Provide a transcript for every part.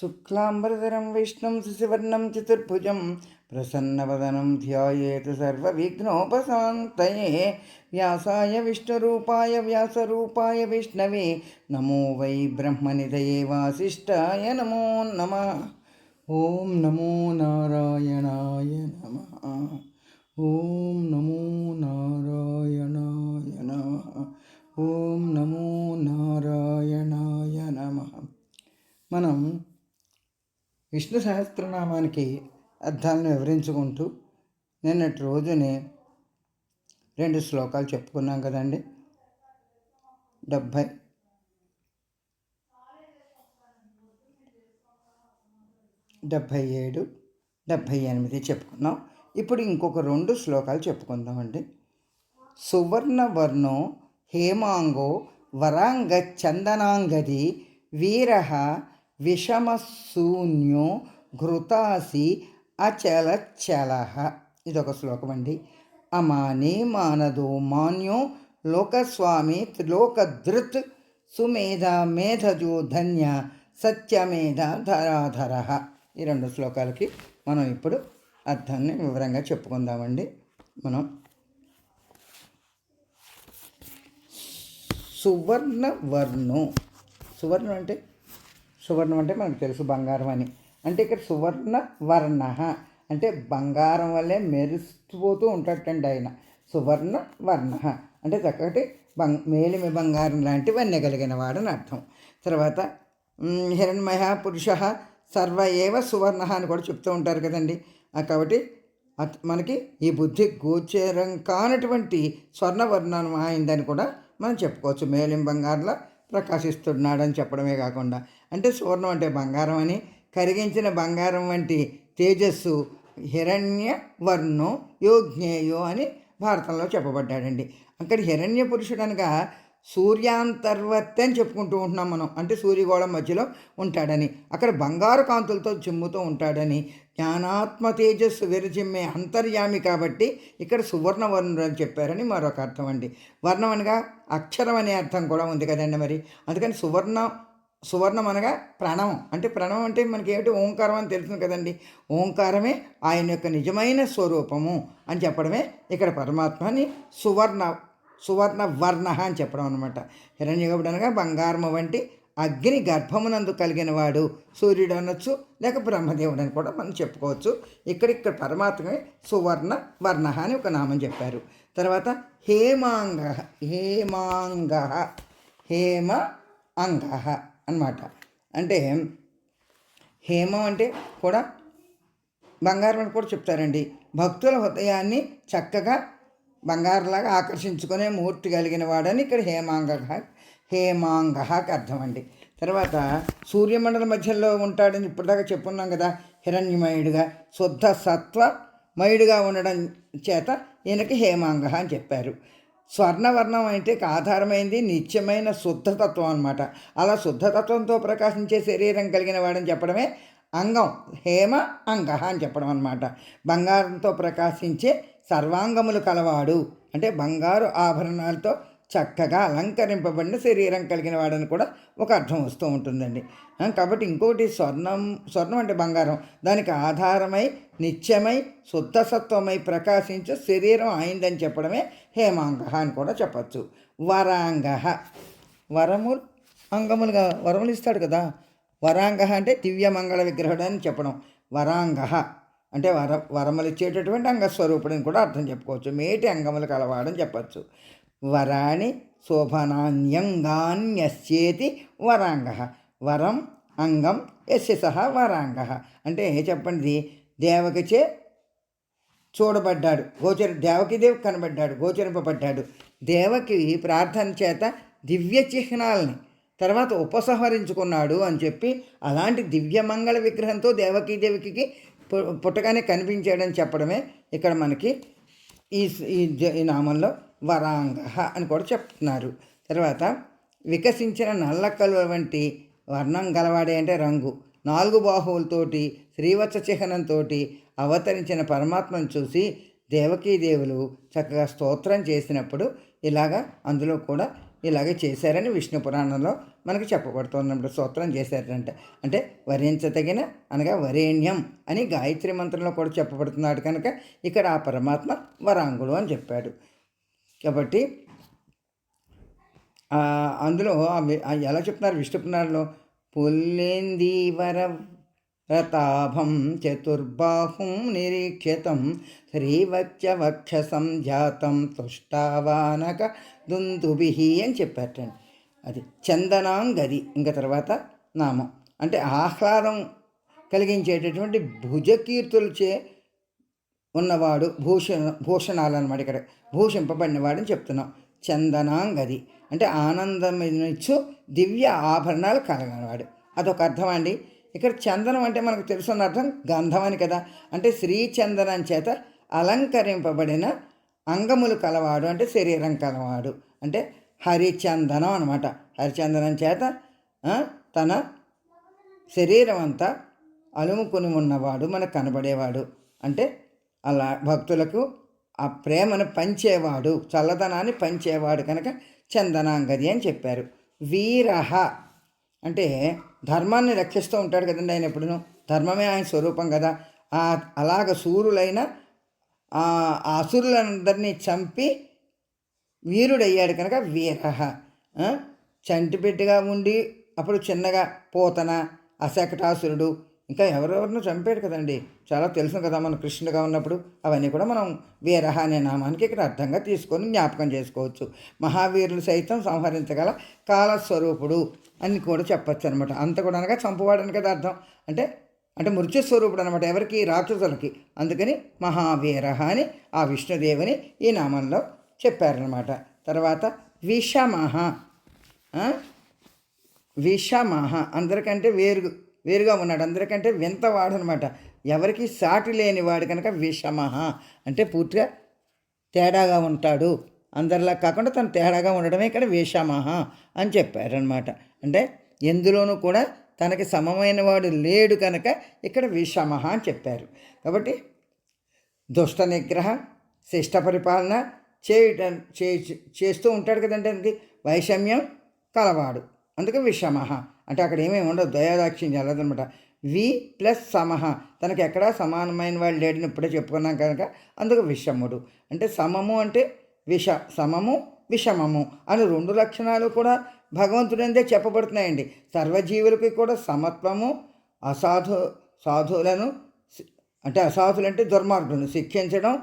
శుక్లాంబరధరం విష్ణుం శిశివర్ణం చతుర్భుజం ప్రసన్నవదనం ధ్యాయేత సర్వవిఘ్నోపశాంతయే. వ్యాసాయ విష్ణురూపాయ వ్యాసరూపాయ విష్ణవే. నమో వై బ్రహ్మనిధయే వాసిష్టాయ నమో నమ. ఓం నమో నారాయణాయ నమ. ఓం నమో నారాయణాయ నమ. ఓం నమో నారాయణాయ నమ. మనం విష్ణు సహస్రనామానికి అర్థాలను వివరించుకుంటూ నిన్నటి రోజునే రెండు శ్లోకాలు చెప్పుకున్నాం కదండి. డెబ్భై. డెబ్భై ఏడు డెబ్భై ఎనిమిది చెప్పుకున్నాం. ఇప్పుడు ఇంకొక రెండు శ్లోకాలు చెప్పుకుందామండి. సువర్ణవర్ణో హేమాంగో వరాంగ చందనాంగది వీర విషమశూన్యో ఘృతాసి అచలచల ఇదొక శ్లోకం అండి. అమానే మానదో మాన్యో లోకస్వామి త్రిలోకధృత్ సుమేధ మేధజో ధన్య సత్యమేధ ధరాధర. ఈ రెండు శ్లోకాలకి మనం ఇప్పుడు అర్థాన్ని వివరంగా చెప్పుకుందామండి. మనం సువర్ణ వర్ణం సువర్ణం అంటే సువర్ణం అంటే మనకు తెలుసు బంగారం అని. అంటే ఇక్కడ సువర్ణ వర్ణ అంటే బంగారం వల్లే మెరుస్తుపోతూ ఉంటాడండి ఆయన. సువర్ణ వర్ణ అంటే చక్కటి బంగ్ మేలిమి బంగారం లాంటివన్నీ కలిగిన వాడని అర్థం. తర్వాత హిరణ్మయ పురుష సర్వ ఏవ సువర్ణ అని కూడా చెప్తూ ఉంటారు కదండి. కాబట్టి అత్- మనకి ఈ బుద్ధి గోచరం కానటువంటి స్వర్ణవర్ణం అయిందని కూడా మనం చెప్పుకోవచ్చు. మేలిం బంగారులా ప్రకాశిస్తున్నాడని చెప్పడమే కాకుండా. అంటే సువర్ణం అంటే బంగారం అని. కరిగించిన బంగారం వంటి తేజస్సు హిరణ్య వర్ణం యోజ్ఞేయో అని భారతంలో చెప్పబడ్డాడండి. అక్కడ హిరణ్య పురుషుడు అనగా సూర్యాంతర్వర్తి అని చెప్పుకుంటూ ఉంటున్నాం మనం. అంటే సూర్యగోళం మధ్యలో ఉంటాడని. అక్కడ బంగారు కాంతులతో చిమ్ముతూ ఉంటాడని. జ్ఞానాత్మ తేజస్సు విరచిమ్మే అంతర్యామి కాబట్టి ఇక్కడ సువర్ణ వర్ణుడు అని చెప్పారని మరొక అర్థం అండి. వర్ణం అనగా అక్షరం అనే అర్థం కూడా ఉంది కదండి మరి. అందుకని సువర్ణ సువర్ణం అనగా ప్రణవం. అంటే ప్రణవం అంటే మనకి ఏమిటి? ఓంకారం అని తెలుస్తుంది కదండి. ఓంకారమే ఆయన యొక్క నిజమైన స్వరూపము అని చెప్పడమే ఇక్కడ పరమాత్మని సువర్ణ సువర్ణ వర్ణ అని చెప్పడం అనమాట హిరణ్యగౌడు అనగా బంగారము వంటి అగ్ని గర్భమునందు కలిగిన వాడు సూర్యుడు అనొచ్చు లేక బ్రహ్మదేవుడు అని కూడా మనం చెప్పుకోవచ్చు. ఇక్కడ ఇక్కడ పరమాత్మే సువర్ణ వర్ణ అని ఒక నామం చెప్పారు. తర్వాత హేమాంగ హేమాంగ హేమ అంగ. అన్నమాట. అంటే హేమం అంటే కూడా బంగారం అని కూడా చెప్తారండి. భక్తుల హృదయాన్ని చక్కగా బంగారులాగా ఆకర్షించుకునే మూర్తి కలిగిన వాడని ఇక్కడ హేమాంగ హేమాంగకి అర్థం అండి. తర్వాత సూర్యమండల మధ్యలో ఉంటాడని ఇప్పటిదాకా చెప్పున్నాం కదా హిరణ్యమయుడుగా శుద్ధ సత్వమయుడుగా ఉండడం చేత ఈయనకి హేమాంగ అని చెప్పారు. స్వర్ణవర్ణం అంటే ఆధారమైంది నిత్యమైన శుద్ధతత్వం అనమాట అలా శుద్ధతత్వంతో ప్రకాశించే శరీరం కలిగిన వాడని చెప్పడమే అంగం హేమ అంగ అని చెప్పడం అనమాట బంగారంతో ప్రకాశించే సర్వాంగములు కలవాడు. అంటే బంగారు ఆభరణాలతో చక్కగా అలంకరింపబడిన శరీరం కలిగిన వాడని కూడా ఒక అర్థం వస్తూ ఉంటుందండి. కాబట్టి ఇంకోటి స్వర్ణం స్వర్ణం అంటే బంగారం. దానికి ఆధారమై నిత్యమై శుద్ధసత్వమై ప్రకాశించే శరీరం అయిందని చెప్పడమే హేమాంగ అని కూడా చెప్పచ్చు. వరాంగ. వరము అంగములుగా వరములు ఇస్తాడు కదా. వరాంగ అంటే దివ్యమంగళ విగ్రహుడు అని చెప్పడం. వరాంగ అంటే వర వరములు ఇచ్చేటటువంటి అంగస్వరూపుడని కూడా అర్థం చెప్పుకోవచ్చు. మేటి అంగములు కలవాడని చెప్పచ్చు. వరాణి శోభనాన్యంగాన్యస్యేతి వరాంగ. వరం అంగం ఎస్య సహా వరాంగ. అంటే చెప్పండి? దేవకిచే చూడబడ్డాడు. గోచర దేవకి కనబడ్డాడు గోచరింపబడ్డాడు. దేవకి ప్రార్థన చేత దివ్య చిహ్నాలని తర్వాత ఉపసంహరించుకున్నాడు అని చెప్పి అలాంటి దివ్యమంగళ విగ్రహంతో దేవకీదేవికి పు- పుట్టగానే కనిపించాడని చెప్పడమే ఇక్కడ మనకి ఈ ఈ ఈ నామంలో వరాంగ అని కూడా చెప్తున్నారు. తర్వాత వికసించిన నల్ల కలువ వంటి వర్ణం గలవాడే అంటే రంగు. నాలుగు బాహువులతోటి శ్రీవత్స చిహ్నంతో అవతరించిన పరమాత్మను చూసి దేవకీదేవులు చక్కగా స్తోత్రం చేసినప్పుడు ఇలాగా అందులో కూడా ఇలాగే చేశారని విష్ణు పురాణంలో మనకి చెప్పబడుతున్నప్పుడు సూత్రం చేశారంట. అంటే వరించదగిన అనగా వరేణ్యం అని గాయత్రి మంత్రంలో కూడా చెప్పబడుతున్నాడు కనుక ఇక్కడ ఆ పరమాత్మ వరాంగుడు అని చెప్పాడు. కాబట్టి అందులో ఎలా చెప్తున్నారు విష్ణు పురాణంలో పుల్లేందీవర రతాభం చతుర్బాహుం నిరీక్షితం శ్రీవచ్చ వక్షసం జాతం తుష్టావానక దుందుభి అని చెప్పారటండి అది చందనాంగది ఇంకా తర్వాత నామం. అంటే ఆహ్లాదం కలిగించేటటువంటి భుజకీర్తులచే ఉన్నవాడు భూషణ భూషణాలు అనమాట ఇక్కడ. భూషింపబడినవాడని చెప్తున్నాం. చందనాంగది. అంటే ఆనందమిచ్చు దివ్య ఆభరణాలు కలగనవాడు. అదొక అర్థం అండి? ఇక్కడ చందనం అంటే మనకు తెలుసున్న అర్థం గంధం అని కదా. అంటే శ్రీచందనం చేత అలంకరింపబడిన అంగములు కలవాడు. అంటే శరీరం కలవాడు. అంటే హరిచందనం అనమాట హరిచందనం చేత తన శరీరం అంతా అలుముకుని ఉన్నవాడు మనకు కనబడేవాడు. అంటే అలా భక్తులకు ఆ ప్రేమను పంచేవాడు చల్లదనాన్ని పంచేవాడు కనుక చందనాంగది అని చెప్పారు. వీరహ అంటే ధర్మాన్ని రక్షిస్తూ ఉంటాడు కదండి ఆయన ఎప్పుడును. ధర్మమే ఆయన స్వరూపం కదా. ఆ అలాగ సూర్యులైన ఆ అసురులందరినీ చంపి వీరుడయ్యాడు కనుక వీరహ. చంటిపెట్టుగా ఉండి అప్పుడు చిన్నగా పోతన అశకటాసురుడు ఇంకా ఎవరెవరినో చంపాడు కదండి. చాలా తెలుసు కదా మన కృష్ణుడుగా ఉన్నప్పుడు. అవన్నీ కూడా మనం వీరహ అనే నామానికి ఇక్కడ అర్థంగా తీసుకొని జ్ఞాపకం చేసుకోవచ్చు. మహావీరులు సైతం సంహరించగల కాలస్వరూపుడు అని కూడా చెప్పచ్చు అనమాట అంత కూడా అనగా చంపువాడని కదా అర్థం. అంటే అంటే మృత్యుస్వరూపుడు అనమాట ఎవరికి? రాక్షసులకి. అందుకని మహావీరహ అని ఆ విష్ణుదేవుని ఈ నామంలో చెప్పారనమాట తర్వాత విషమహ. విషమహ. అందరికంటే వేరు వేరుగా ఉన్నాడు. అందరికంటే వింతవాడు అనమాట ఎవరికి సాటి లేనివాడు కనుక విషమహ. అంటే పూర్తిగా తేడాగా ఉంటాడు. అందరిలా కాకుండా తను తేడాగా ఉండడమే ఇక్కడ విషమహ అని చెప్పారనమాట. అంటే ఎందులోనూ కూడా తనకి సమమైన వాడు లేడు కనుక ఇక్కడ విషమహ అని చెప్పారు. కాబట్టి దుష్ట నిగ్రహ శిష్ట పరిపాలన చేయటం చే చేస్తూ ఉంటాడు కదండీ. వైషమ్యం కలవాడు. అందుకే విషమహ. అంటే అక్కడ ఏమేమి ఉండదు. దయాదాక్షిణ్యం అనమాట వి ప్లస్ సమహ. తనకు ఎక్కడా సమానమైన వాళ్ళు లేడని ఇప్పుడే చెప్పుకున్నాం కనుక అందుకు విషముడు. అంటే సమము అంటే విష సమము విషమము అని రెండు లక్షణాలు కూడా భగవంతుడందే చెప్పబడుతున్నాయండి. సర్వజీవులకి కూడా సమత్వము అసాధు సాధువులను అంటే అసాధులు అంటే దుర్మార్గులను శిక్షించడం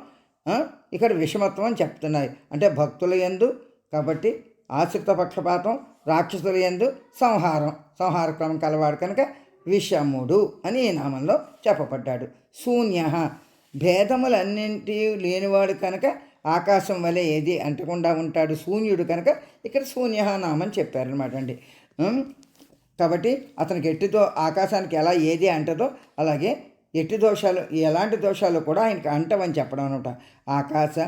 ఇక్కడ విషమత్వం అని చెప్తున్నాయి. అంటే భక్తుల యందు కాబట్టి ఆశ్రిత పక్షపాతం రాక్షసుల యందు సంహారం సంహార క్రమం కలవాడు కనుక విషముడు అని ఈ నామంలో చెప్పబడ్డాడు. శూన్య. భేదములన్నింటి లేనివాడు కనుక ఆకాశం వలె ఏది అంటకుండా ఉంటాడు శూన్యుడు కనుక ఇక్కడ శూన్య నామని చెప్పారనమాట అండి. కాబట్టి అతనికి ఎట్టిదో ఆకాశానికి ఎలా ఏది అంటదో అలాగే ఎట్టి దోషాలు ఎలాంటి దోషాలు కూడా ఆయనకి అంటవని చెప్పడం అనమాట ఆకాశ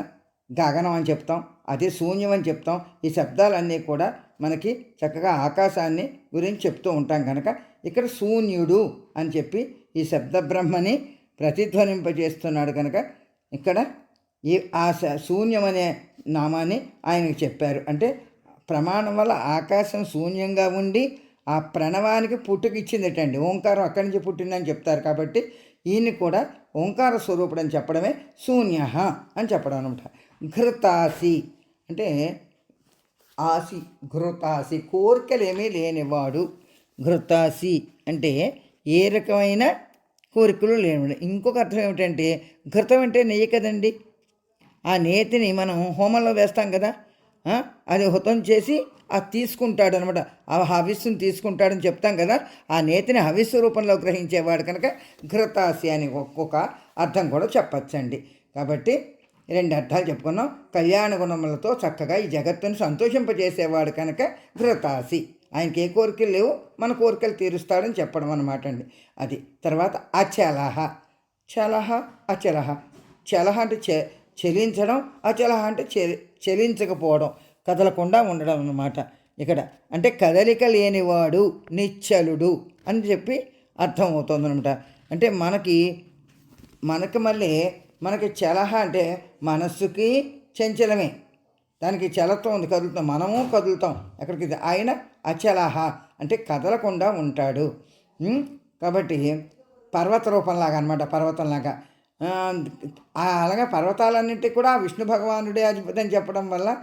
గగనం అని చెప్తాం అదే శూన్యం అని చెప్తాం ఈ శబ్దాలన్నీ కూడా మనకి చక్కగా ఆకాశాన్ని గురించి చెప్తూ ఉంటాం కనుక ఇక్కడ శూన్యుడు అని చెప్పి ఈ శబ్ద బ్రహ్మని ప్రతిధ్వనింపజేస్తున్నాడు కనుక ఇక్కడ ఈ ఆ శ- శూన్యం అనే నామాన్ని ఆయనకు చెప్పారు. అంటే ప్రమాణం వల్ల ఆకాశం శూన్యంగా ఉండి ఆ ప్రణవానికి పుట్టుకిచ్చిందిటండి. ఓంకారం అక్కడి నుంచి పుట్టిందని చెప్తారు కాబట్టి ఈయన్ని కూడా ఓంకార స్వరూపుడు అని చెప్పడమే శూన్య అని చెప్పడం అనమాట ఘృతాసి అంటే ఆసి ఘృతాసి కోరికలేమీ లేనివాడు ఘృతాసి అంటే ఏ రకమైన కోరికలు లేనివాడు. ఇంకొక అర్థం ఏమిటంటే ఘృతం అంటే నెయ్యి కదండి. ఆ నేతిని మనం హోమంలో వేస్తాం కదా అది హుతం చేసి అది తీసుకుంటాడు అనమాట ఆ హవిస్సును తీసుకుంటాడని చెప్తాం కదా ఆ నేతిని హవిస్సు రూపంలో గ్రహించేవాడు కనుక ఘృతాసి అని ఒక్కొక్క అర్థం కూడా చెప్పచ్చండి. కాబట్టి రెండు అర్థాలు చెప్పుకున్నాం. కళ్యాణ గుణములతో చక్కగా ఈ జగత్తును సంతోషింపజేసేవాడు కనుక ఘృతాసి ఆయనకి ఏ కోరికలు లేవు. మన కోరికలు తీరుస్తాడని చెప్పడం అనమాట అండి. అది తర్వాత అచలహ. చలహ అచలహ. చలహ అంటే చె చెలించడం అచలహ అంటే చె చెలించకపోవడం కదలకుండా ఉండడం అనమాట ఇక్కడ అంటే కదలిక లేనివాడు నిశ్చలుడు అని చెప్పి అర్థం అవుతుందనమాట అంటే మనకి మనకి మళ్ళీ మనకి చలహ అంటే మనస్సుకి చంచలమే. దానికి చలత్వం ఉంది కదులుతాం. మనము కదులుతాం. ఎక్కడికి ఆయన అచలహ అంటే కదలకుండా ఉంటాడు. కాబట్టి పర్వత రూపంలాగా అనమాట పర్వతంలాగా. అలాగే పర్వతాలన్నింటికి కూడా విష్ణు భగవానుడే అధిపతి అని చెప్పడం వల్ల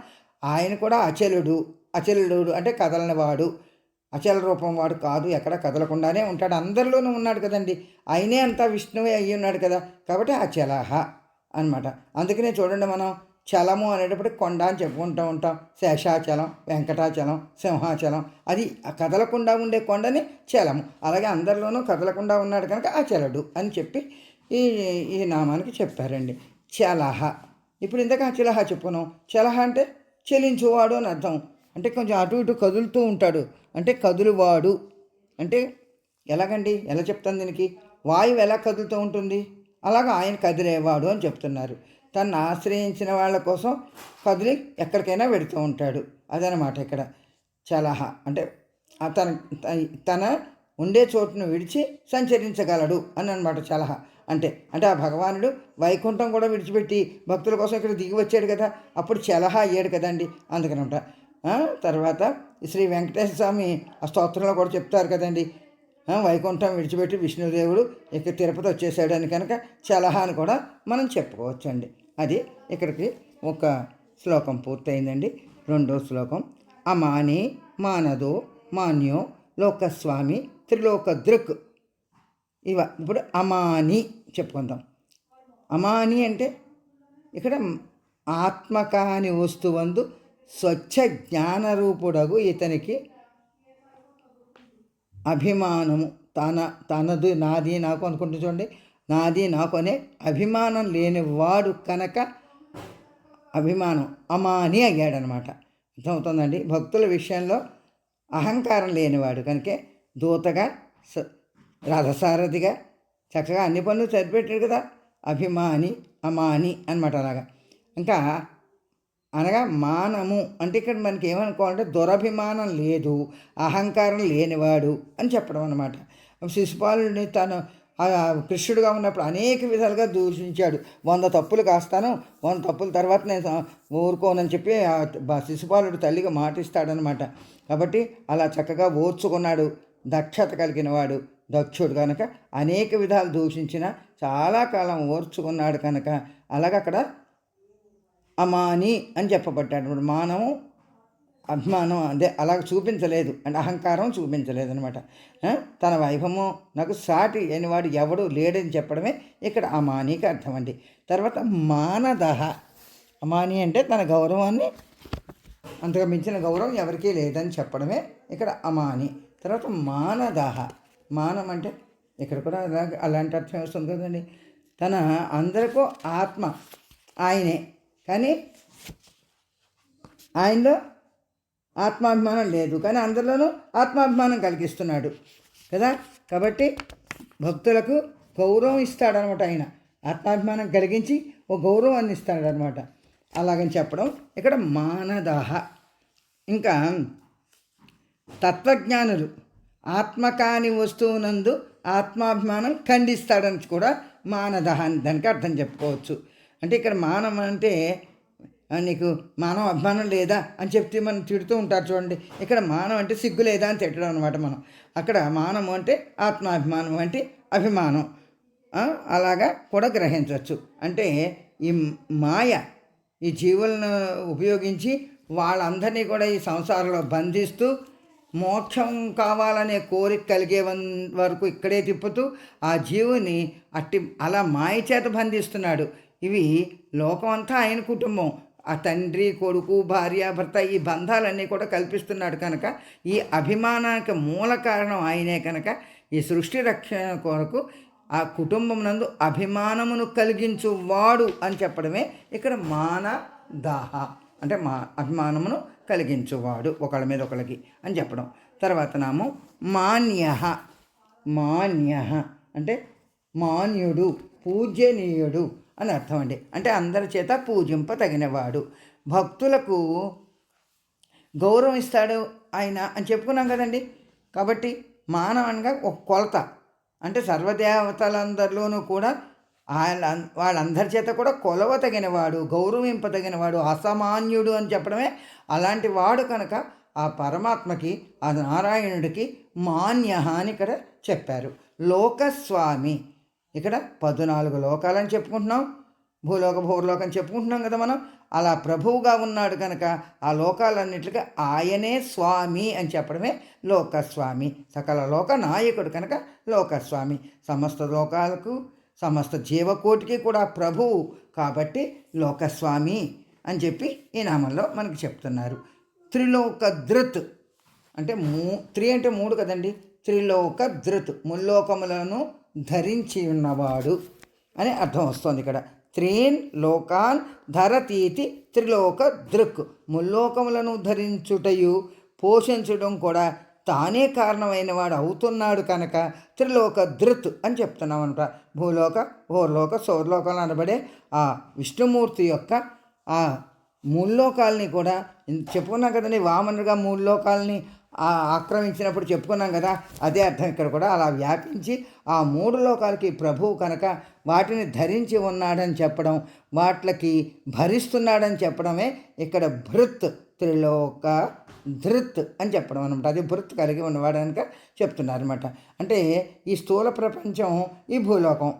ఆయన కూడా అచలుడు అచలుడు అంటే కదలనివాడు. అచల రూపం వాడు కాదు ఎక్కడ కదలకుండానే ఉంటాడు. అందరిలోనూ ఉన్నాడు కదండి. ఆయనే అంతా విష్ణువే అయ్యి ఉన్నాడు కదా. కాబట్టి అచలహ అనమాట అందుకనే చూడండి మనం చలము అనేటప్పుడు కొండ అని చెప్పుకుంటూ ఉంటాం. శేషాచలం వెంకటాచలం సింహాచలం. అది ఆ కదలకుండా ఉండే కొండని చలము. అలాగే అందరిలోనూ కదలకుండా ఉన్నాడు కనుక అచలడు అని చెప్పి ఈ ఈ నామానికి చెప్పారండి. చలహ. ఇప్పుడు ఇందాక అచలహ చెప్పుకున్నాం. చలహ అంటే చెలించువాడు అని అర్థం. అంటే కొంచెం అటు ఇటు కదులుతూ ఉంటాడు. అంటే కదులువాడు. అంటే ఎలాగండి? ఎలా చెప్తాను దీనికి? వాయువు ఎలా కదులుతూ ఉంటుంది? అలాగా ఆయన కదిలేవాడు అని చెప్తున్నారు. తను ఆశ్రయించిన వాళ్ళ కోసం కదిలి ఎక్కడికైనా వెడుతూ ఉంటాడు. అదనమాట ఇక్కడ చలహ. అంటే తన తన ఉండే చోటును విడిచి సంచరించగలడు అని అనమాట చలహ. అంటే అంటే ఆ భగవానుడు వైకుంఠం కూడా విడిచిపెట్టి భక్తుల కోసం ఇక్కడ దిగి వచ్చాడు కదా. అప్పుడు చలహ అయ్యాడు కదండి. అందుకనమాట తర్వాత శ్రీ వెంకటేశ్వర స్వామి ఆ స్తోత్రంలో కూడా చెప్తారు కదండి. వైకుంఠం విడిచిపెట్టి విష్ణుదేవుడు ఇక తిరుపతి వచ్చేసాడని కనుక చలహా అని కూడా మనం చెప్పుకోవచ్చండి. అది ఇక్కడికి ఒక శ్లోకం పూర్తయిందండి. రెండో శ్లోకం అమాని మానదో మాన్యో లోకస్వామి త్రిలోక దృక్ ఇవ ఇప్పుడు అమాని చెప్పుకుందాం. అమాని అంటే ఇక్కడ ఆత్మ కాని వస్తువందు స్వచ్ఛ జ్ఞానరూపుడగు ఇతనికి అభిమానము. తన తనది నాది నాకు అనుకుంటూ చూడండి. నాది నాకు అనే అభిమానం లేనివాడు కనుక అభిమానం అమాని అయ్యాడనమాట. అర్థమవుతుందండి? భక్తుల విషయంలో అహంకారం లేనివాడు కనుకే దూతగా స- రథసారథిగా చక్కగా అన్ని పనులు సరిపెట్టాడు కదా? అభిమాని అమాని అనమాట అలాగా. ఇంకా అనగా మానము అంటే ఇక్కడ మనకి ఏమనుకోవాలంటే దురభిమానం లేదు అహంకారం లేనివాడు అని చెప్పడం అనమాట శిశుపాలుడిని తను కృష్ణుడుగా ఉన్నప్పుడు అనేక విధాలుగా దూషించాడు. వంద తప్పులు కాస్తాను వంద తప్పుల తర్వాత నేను ఊరుకోనని చెప్పి ఆ శిశుపాలుడు తల్లిగా మాటిస్తాడనమాట కాబట్టి అలా చక్కగా ఓర్చుకున్నాడు. దక్షత కలిగిన వాడు దక్షుడు కనుక అనేక విధాలు దూషించిన చాలా కాలం ఓర్చుకున్నాడు కనుక అలాగ అక్కడ అమాని అని చెప్పబడ్డాడు. మానం మానవం అభిమానం అదే అలా చూపించలేదు. అంటే అహంకారం చూపించలేదు అనమాట తన వైభవము నాకు సాటి అయినవాడు ఎవడు లేడని చెప్పడమే ఇక్కడ అమానికి అర్థం అండి తర్వాత మానదహ. అమాని అంటే తన గౌరవాన్ని అంతగా మించిన గౌరవం ఎవరికీ లేదని చెప్పడమే ఇక్కడ అమాని. తర్వాత మానదహ. మానం అంటే ఇక్కడ కూడా అలాంటి అర్థం వస్తుంది కదండి. తన అందరికీ ఆత్మ ఆయనే. కానీ ఆయనలో ఆత్మాభిమానం లేదు. కానీ అందరిలోనూ ఆత్మాభిమానం కలిగిస్తున్నాడు. కదా? కాబట్టి భక్తులకు గౌరవం ఇస్తాడనమాట ఆయన. ఆత్మాభిమానం కలిగించి ఓ గౌరవాన్ని ఇస్తాడనమాట. అలాగని చెప్పడం ఇక్కడ మానదాహ. ఇంకా తత్వజ్ఞానులు ఆత్మ కాని వస్తువునందు ఆత్మాభిమానం ఖండిస్తాడని కూడా మానదహ అని దానికి అర్థం చెప్పుకోవచ్చు. అంటే ఇక్కడ మానం అంటే నీకు మానవ అభిమానం లేదా? అని చెప్తే మనం తిడుతూ ఉంటారు చూడండి. ఇక్కడ మానం అంటే సిగ్గు లేదా అని తిట్టడం అనమాట మనం. అక్కడ మానము అంటే ఆత్మాభిమానం అంటే అభిమానం. అలాగా కూడా గ్రహించవచ్చు. అంటే ఈ మాయ ఈ జీవులను ఉపయోగించి వాళ్ళందరినీ కూడా ఈ సంసారంలో బంధిస్తూ మోక్షం కావాలనే కోరిక కలిగే వన్- వరకు ఇక్కడే తిప్పుతూ ఆ జీవుని అట్టి అలా మాయ చేత బంధిస్తున్నాడు. ఇవి లోకమంతా ఆయన కుటుంబం. ఆ తండ్రి కొడుకు భార్య భర్త ఈ బంధాలన్నీ కూడా కల్పిస్తున్నాడు కనుక ఈ అభిమానానికి మూల కారణం ఆయనే కనుక ఈ సృష్టి రక్షణ కొరకు ఆ కుటుంబం నందు అభిమానమును కలిగించు వాడు అని చెప్పడమే ఇక్కడ మాన దాహ అంటే మా అభిమానమును కలిగించువాడు ఒకళ్ళ మీద ఒకళ్ళకి అని చెప్పడం. తర్వాత నాము మాన్య మాన్య అంటే మాన్యుడు పూజ్యనీయుడు అని అర్థం అండి. అంటే అందరి చేత పూజింప తగినవాడు భక్తులకు గౌరవం ఇస్తాడు ఆయన అని చెప్పుకున్నాం కదండి. కాబట్టి మానవనగా ఒక కొలత. అంటే సర్వదేవతలందరిలోనూ కూడా వాళ్ళ వాళ్ళందరి చేత కూడా కొలవతగినవాడు గౌరవింపదగినవాడు అసామాన్యుడు అని చెప్పడమే అలాంటి వాడు కనుక ఆ పరమాత్మకి ఆ నారాయణుడికి మాన్య అని ఇక్కడ చెప్పారు. లోకస్వామి. ఇక్కడ పద్నాలుగు లోకాలని చెప్పుకుంటున్నాం. భూలోక భూర్లోకం చెప్పుకుంటున్నాం కదా మనం. అలా ప్రభువుగా ఉన్నాడు కనుక ఆ లోకాలన్నిటికీ ఆయనే స్వామి అని చెప్పడమే లోకస్వామి. సకల లోక నాయకుడు కనుక లోకస్వామి. సమస్త లోకాలకు సమస్త జీవకోటికి కూడా ప్రభువు కాబట్టి లోకస్వామి అని చెప్పి ఈ నామంలో మనకి చెప్తున్నారు. త్రిలోక ధృత్ అంటే మూ త్రి అంటే మూడు కదండి. త్రిలోక ధృత్ ముల్లోకములను ధరించి ఉన్నవాడు అని అర్థం వస్తుంది ఇక్కడ. త్రీన్ లోకాన్ ధరతీతి త్రిలోక దృక్. ముల్లోకములను ధరించుటయు పోషించడం కూడా తానే కారణమైన వాడు అవుతున్నాడు కనుక త్రిలోక ధృత్ అని చెప్తున్నాం అనమాట భూలోక ఓర్లోక సౌరలోకాలు అనబడే ఆ విష్ణుమూర్తి యొక్క ఆ ముల్లోకాలని కూడా చెప్పుకున్నాం కదండి వామనుగా ముల్లోకాలని ఆక్రమించినప్పుడు చెప్పుకున్నాం కదా అదే అర్థం ఇక్కడ కూడా. అలా వ్యాపించి ఆ మూడు లోకాలకి ప్రభువు కనుక వాటిని ధరించి ఉన్నాడని చెప్పడం వాటికి భరిస్తున్నాడని చెప్పడమే ఇక్కడ భృత్ త్రిలోక ధృత్ అని చెప్పడం అనమాట అది భృత్ కలిగి ఉన్నవాడు కనుక చెప్తున్నారు అనమాట అంటే ఈ స్థూల ప్రపంచం ఈ భూలోకం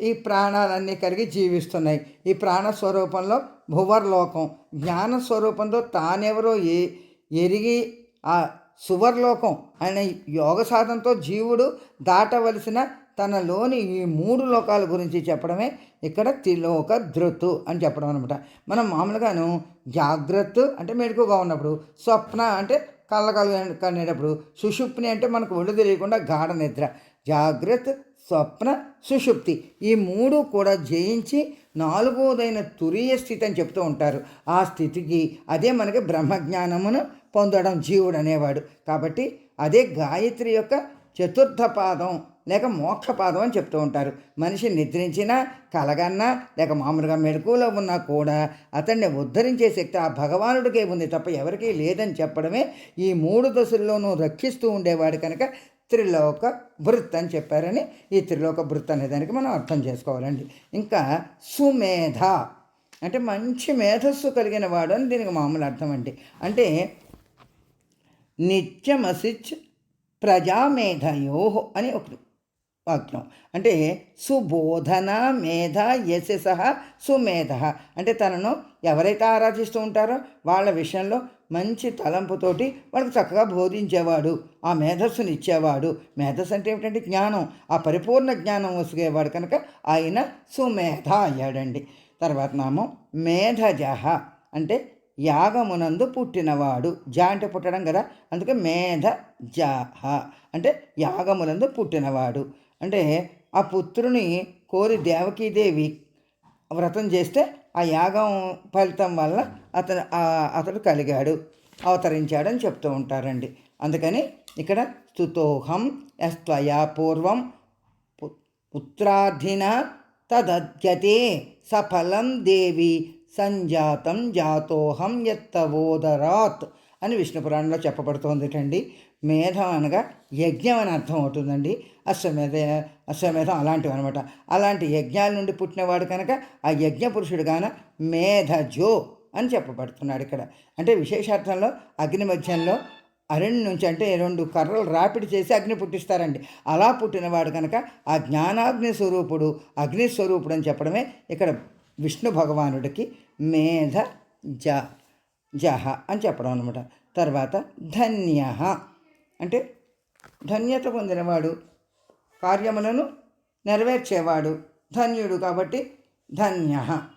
ఈ ప్రాణాలన్నీ కలిగి జీవిస్తున్నాయి. ఈ ప్రాణ స్వరూపంలో భువర్లోకం జ్ఞాన స్వరూపంతో తానెవరో ఏ ఎరిగి ఆ సువర్లోకం అనే యోగ సాధనతో జీవుడు దాటవలసిన తనలోని ఈ మూడు లోకాల గురించి చెప్పడమే ఇక్కడ త్రిలోక ధృతు అని చెప్పడం అనమాట మనం మామూలుగాను జాగ్రత్త అంటే మెడుకుగా ఉన్నప్పుడు స్వప్న అంటే కళ్ళ కనేటప్పుడు సుషుప్ని అంటే మనకు ఒళ్ళు తెలియకుండా గాఢ నిద్ర. జాగ్రత్త స్వప్న సుషుప్తి ఈ మూడు కూడా జయించి నాలుగోదైన తురీయ స్థితి అని చెప్తూ ఉంటారు. ఆ స్థితికి అదే మనకి బ్రహ్మజ్ఞానమును పొందడం జీవుడు అనేవాడు. కాబట్టి అదే గాయత్రి యొక్క చతుర్థ పాదం లేక మోక్షపాదం అని చెప్తూ ఉంటారు. మనిషి నిద్రించినా కలగన్నా లేక మామూలుగా మెడుకులో ఉన్నా కూడా అతన్ని ఉద్ధరించే శక్తి ఆ భగవానుడికే ఉంది తప్ప ఎవరికీ లేదని చెప్పడమే ఈ మూడు దశల్లోనూ రక్షిస్తూ ఉండేవాడు కనుక త్రిలోక భృత్ అని చెప్పారని ఈ త్రిలోక భృత్ అనే దానికి మనం అర్థం చేసుకోవాలండి. ఇంకా సుమేధ. అంటే మంచి మేధస్సు కలిగిన వాడు అని దీనికి మామూలు అర్థం అండి. అంటే నిత్యమసిచ్ ప్రజామేధయో అని ఒక వాక్యం. అంటే సుబోధన మేధ యశస సుమేధ. అంటే తనను ఎవరైతే ఆరాధిస్తూ ఉంటారో వాళ్ళ విషయంలో మంచి తలంపుతోటి వాళ్ళకి చక్కగా బోధించేవాడు ఆ మేధస్సుని ఇచ్చేవాడు మేధస్సు అంటే ఏమిటంటే జ్ఞానం? ఆ పరిపూర్ణ జ్ఞానం వసుగేవాడు కనుక ఆయన సుమేధ అయ్యాడండి. తర్వాత నామం మేధజహ అంటే యాగమునందు పుట్టినవాడు. జ అంటే పుట్టడం కదా? అందుకే మేధ జహ అంటే యాగమునందు పుట్టినవాడు. అంటే ఆ పుత్రుని కోరి దేవకీదేవి వ్రతం చేస్తే ఆ యాగం ఫలితం వల్ల అతను అతడు కలిగాడు అవతరించాడని చెప్తూ ఉంటారండి. అందుకని ఇక్కడ స్తుతోహం ఎస్త్వయా పూర్వం పుత్రార్థిన తదద్యతే సఫలం దేవి సంజాతం జాతోహం ఎత్తవోదరాత్ అని విష్ణు పురాణంలో చెప్పబడుతోందిటండి. మేధం అనగా యజ్ఞం అని అర్థం అవుతుందండి. అశ్వమేధ అశ్వమేధం అలాంటివి అనమాట అలాంటి యజ్ఞాల నుండి పుట్టినవాడు కనుక ఆ యజ్ఞ పురుషుడుగాన మేధజో అని చెప్పబడుతున్నాడు ఇక్కడ. అంటే విశేషార్థంలో అగ్ని మధ్యంలో అరణ్య నుంచి అంటే రెండు కర్రలు రాపిడి చేసి అగ్ని పుట్టిస్తారండి. అలా పుట్టినవాడు కనుక ఆ జ్ఞానాగ్ని స్వరూపుడు అగ్ని స్వరూపుడు అని చెప్పడమే ఇక్కడ విష్ణు భగవానుడికి మేధ జ జహ అని చెప్పడం అనమాట తర్వాత ధన్య అంటే ధన్యత పొందినవాడు కార్యములను నెరవేర్చేవాడు ధన్యుడు కాబట్టి ధన్య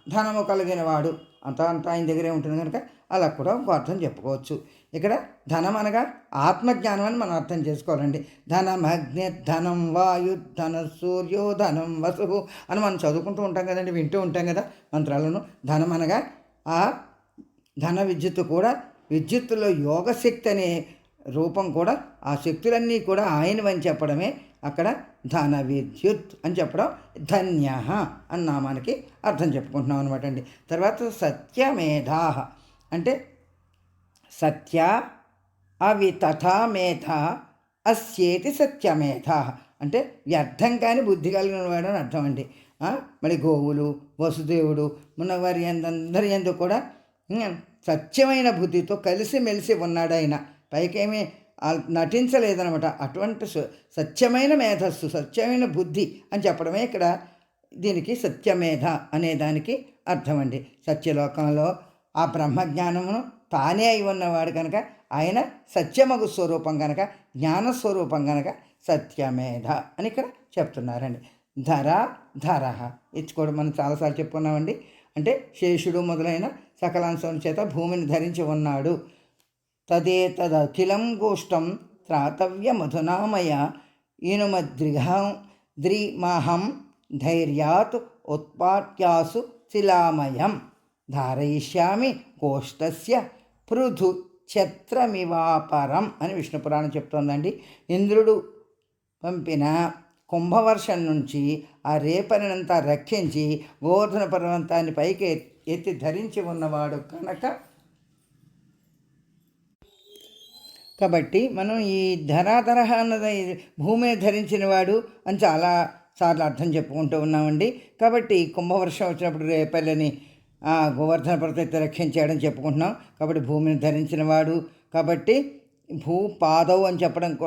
ధనము కలిగినవాడు. అంతా అంతా ఆయన దగ్గరే ఉంటుంది కనుక అలా కూడా ఒక అర్థం చెప్పుకోవచ్చు. ఇక్కడ ధనం అనగా ఆత్మజ్ఞానం అని మనం అర్థం చేసుకోవాలండి. ధనం అగ్ని ధనం వాయు ధన సూర్యో ధనం వసువు అని మనం చదువుకుంటూ ఉంటాం కదండి వింటూ ఉంటాం కదా మంత్రాలను. ధనం అనగా ఆ ధన విద్యుత్ కూడా విద్యుత్తులో యోగశక్తి అనే రూపం కూడా ఆ శక్తులన్నీ కూడా ఆయనవని చెప్పడమే అక్కడ ధన విద్యుత్ అని చెప్పడం. ధన్య అన్న నామానికి అర్థం చెప్పుకుంటున్నాం అనమాట అండి. తర్వాత సత్యమేధా అంటే సత్య అవి తథా మేధ అస్యేతి సత్యమేధ అంటే వ్యర్థం కాని బుద్ధి కలిగిన వాడు అని అర్థం అండి. మళ్ళీ గోవులు వసుదేవుడు మున్నవారి అందరి ఎందు కూడా సత్యమైన బుద్ధితో కలిసిమెలిసి ఉన్నాడు ఆయన పైకేమీ నటించలేదనమాట అటువంటి సత్యమైన మేధస్సు సత్యమైన బుద్ధి అని చెప్పడమే ఇక్కడ దీనికి సత్యమేధ అనే దానికి అర్థం అండి సత్యలోకంలో ఆ బ్రహ్మజ్ఞానమును తానే అయి ఉన్నవాడు కనుక ఆయన సత్యమగు స్వరూపం కనుక జ్ఞానస్వరూపం కనుక సత్యమేధ అని ఇక్కడ చెప్తున్నారండి. ధర ధర. ఇది కూడా మనం చాలాసార్లు చెప్పుకున్నామండి. అంటే శేషుడు మొదలైన సకలాంశం చేత భూమిని ధరించి ఉన్నాడు. తదేతదఖిలం గోష్టం త్రాతవ్య మధునామయ ఇనుమద్రిఘం ద్రిమహం ధైర్యాత్ ఉత్పాట్యాసు శిలామయం. ధారయిష్యామి గోష్టస్య పృథు ఛత్రమివాపరం అని విష్ణు పురాణం చెప్తోందండి. ఇంద్రుడు పంపిన కుంభవర్షం నుంచి ఆ రేపనంతా రక్షించి గోవర్ధన పర్వంతాన్ని పైకి ఎత్తి ధరించి ఉన్నవాడు కనుక కాబట్టి మనం ఈ ధరాధరహ అన్నది భూమిని ధరించిన వాడు అని చాలా సార్లు అర్థం చెప్పుకుంటూ ఉన్నామండి. కాబట్టి కుంభవర్షం వచ్చినప్పుడు రేపల్లని ఆ, గోవర్ధన ప్రతి రక్షించాడని చెప్పుకుంటున్నాం. కాబట్టి భూమిని ధరించిన వాడు కాబట్టి భూ పాదవు అని చెప్పడం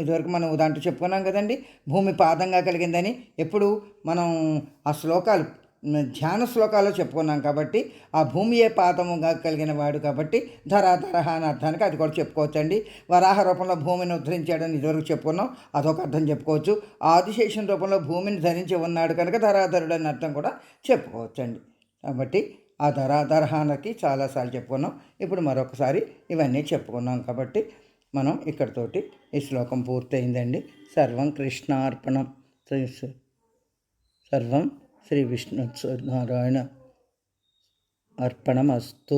ఇదివరకు మనం దాంట్లో చెప్పుకున్నాం కదండి. భూమి పాదంగా కలిగిందని ఎప్పుడు మనం ఆ శ్లోకాలు ధ్యాన శ్లోకాల్లో చెప్పుకున్నాం కాబట్టి ఆ భూమియే పాదముగా కలిగిన వాడు కాబట్టి ధరాధరహ అని అర్థానికి అది కూడా చెప్పుకోవచ్చండి. వరాహ రూపంలో భూమిని ఉద్ధరించాడని ఇదివరకు చెప్పుకున్నాం. అదొక అర్థం చెప్పుకోవచ్చు. ఆదిశేషన్ రూపంలో భూమిని ధరించి ఉన్నాడు కనుక ధరాధరుడు అని అర్థం కూడా చెప్పుకోవచ్చండి. కాబట్టి ఆ ధరాధరహానికి చాలాసార్లు చెప్పుకున్నాం. ఇప్పుడు మరొకసారి ఇవన్నీ చెప్పుకున్నాం కాబట్టి మనం ఇక్కడితోటి ఈ శ్లోకం పూర్తయిందండి. సర్వం కృష్ణార్పణం. సర్వం శ్రీ విష్ణు నారాయణ అర్పణమస్తు